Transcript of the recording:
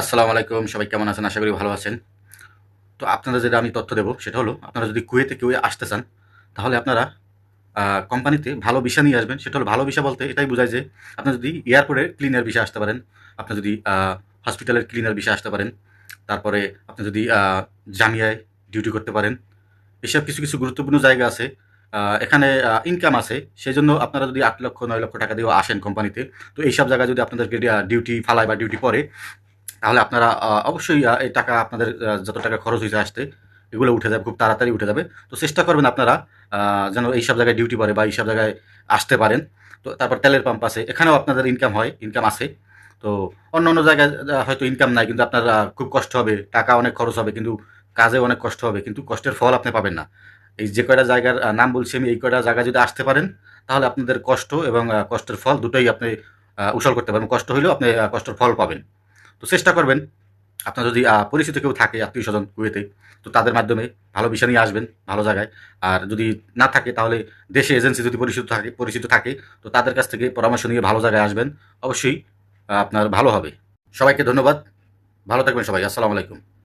আসসালামু আলাইকুম, সবাই কেমন আছেন? আশা করি ভালো আছেন। তো আপনারা যেটা আমি তথ্য দেবো, সেটা হলো, আপনারা যদি কুয়েতে কেউ আসতে চান, তাহলে আপনারা কোম্পানিতে ভালো ভিসা নিয়ে আসবেন। সেটা হলো, ভালো ভিসা বলতে এটাই বোঝায় যে আপনি যদি এয়ারপোর্টে ক্লিনার ভিসা আসতে পারেন আপনি যদি হসপিটালের ক্লিনার ভিসা আসতে পারেন, তারপরে আপনি যদি জামিয়ায় ডিউটি করতে পারেন, এসব কিছু কিছু গুরুত্বপূর্ণ জায়গা আছে এখানে ইনকাম আছে। সেই জন্য আপনারা যদি আট লক্ষ, নয় লক্ষ টাকা দিয়েও আসেন কোম্পানিতে, তো এইসব জায়গায় যদি আপনাদেরকে ডিউটি ফালায় বা ডিউটি পড়ে তাহলে আপনারা অবশ্যই এই টাকা আপনাদের যত টাকা খরচ হয়েছে আসতে, এগুলো উঠে যাবে, খুব তাড়াতাড়ি উঠে যাবে। তো চেষ্টা করবেন আপনারা যেন এইসব জায়গায় ডিউটি পারে বা এইসব জায়গায় আসতে পারেন। তো তারপর তেলের পাম্প আছে, এখানেও আপনাদের ইনকাম হয় ইনকাম আছে। তো অন্য অন্য জায়গায় হয়তো ইনকাম নাই, কিন্তু আপনার খুব কষ্ট হবে, টাকা অনেক খরচ হবে, কিন্তু কাজে অনেক কষ্ট হবে, কিন্তু কষ্টের ফল আপনি পাবেন না। এই যে কয়টা জায়গার নাম বলছি আমি, এই কয়টা জায়গায় যদি আসতে পারেন, তাহলে আপনাদের কষ্ট এবং কষ্টের ফল দুটোই আপনি উসল করতে পারবেন। কষ্ট হলেও আপনি কষ্টের ফল পাবেন। তো চেষ্টা করবেন। আপনার যদি পরিচিত কেউ থাকে, আত্মীয় স্বজন কুয়েতে, তো তাদের মাধ্যমে ভালো বিষয় নিয়ে আসবেন, ভালো জায়গায়। আর যদি না থাকে, তাহলে দেশে এজেন্সি যদি পরিচিত থাকে পরিচিত থাকে, তো তাদের কাছ থেকে পরামর্শ নিয়ে ভালো জায়গায় আসবেন। অবশ্যই আপনার ভালো হবে। সবাইকে ধন্যবাদ। ভালো থাকবেন সবাই। আসসালামু আলাইকুম।